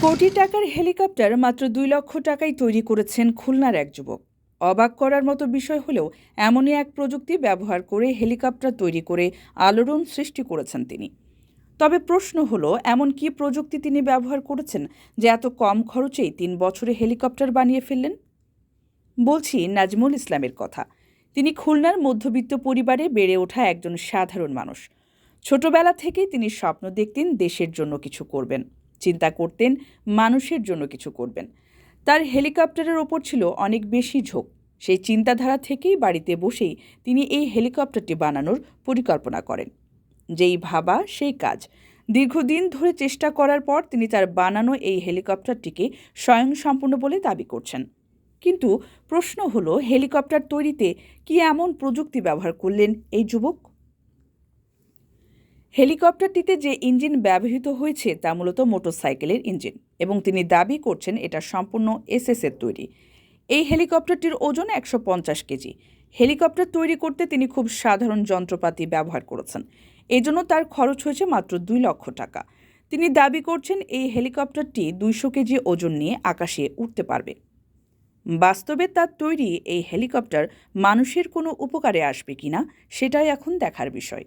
কোটি টাকার হেলিকপ্টার মাত্র দুই লক্ষ টাকায় তৈরি করেছেন খুলনার এক যুবক। অবাক করার মতো বিষয় হলেও এমনই এক প্রযুক্তি ব্যবহার করে হেলিকপ্টার তৈরি করে আলোড়ন সৃষ্টি করেছেন তিনি। তবে প্রশ্ন হলো, এমন কি প্রযুক্তি তিনি ব্যবহার করেছেন যে এত কম খরচেই তিন বছরে হেলিকপ্টার বানিয়ে ফেললেন? বলছি নাজমুল ইসলামের কথা। তিনি খুলনার মধ্যবিত্ত পরিবারে বেড়ে ওঠা একজন সাধারণ মানুষ। ছোটবেলা থেকেই তিনি স্বপ্ন দেখতেন দেশের জন্য কিছু করবেন। চিন্তা করতেন, মানুষের জন্য কিছু করবেন। তার হেলিকপ্টারের ওপর ছিল অনেক বেশি ঝোঁক। সেই চিন্তাধারা থেকেই বাড়িতে বসেই তিনি এই হেলিকপ্টারটি বানানোর পরিকল্পনা করেন। যেই ভাবা, সেই কাজ। দীর্ঘদিন ধরে চেষ্টা করার পর তিনি তার বানানো এই হেলিকপ্টারটিকে স্বয়ংসম্পূর্ণ বলে দাবি করছেন। কিন্তু প্রশ্ন হলো, হেলিকপ্টার তৈরিতে কি এমন প্রযুক্তি ব্যবহার করলেন এই যুবক? হেলিকপ্টারটিতে যে ইঞ্জিন ব্যবহৃত হয়েছে তা মূলত মোটরসাইকেলের ইঞ্জিন এবং তিনি দাবি করছেন এটা সম্পূর্ণ এসএস এর তৈরি। এই হেলিকপ্টারটির ওজন একশো পঞ্চাশ কেজি। হেলিকপ্টার তৈরি করতে তিনি খুব সাধারণ যন্ত্রপাতি ব্যবহার করেছেন। এজন্য তার খরচ হয়েছে মাত্র দুই লক্ষ টাকা। তিনি দাবি করছেন এই হেলিকপ্টারটি দুইশো কেজি ওজন নিয়ে আকাশে উঠতে পারবে। বাস্তবে তার তৈরি এই হেলিকপ্টার মানুষের কোনো উপকারে আসবে কিনা সেটাই এখন দেখার বিষয়।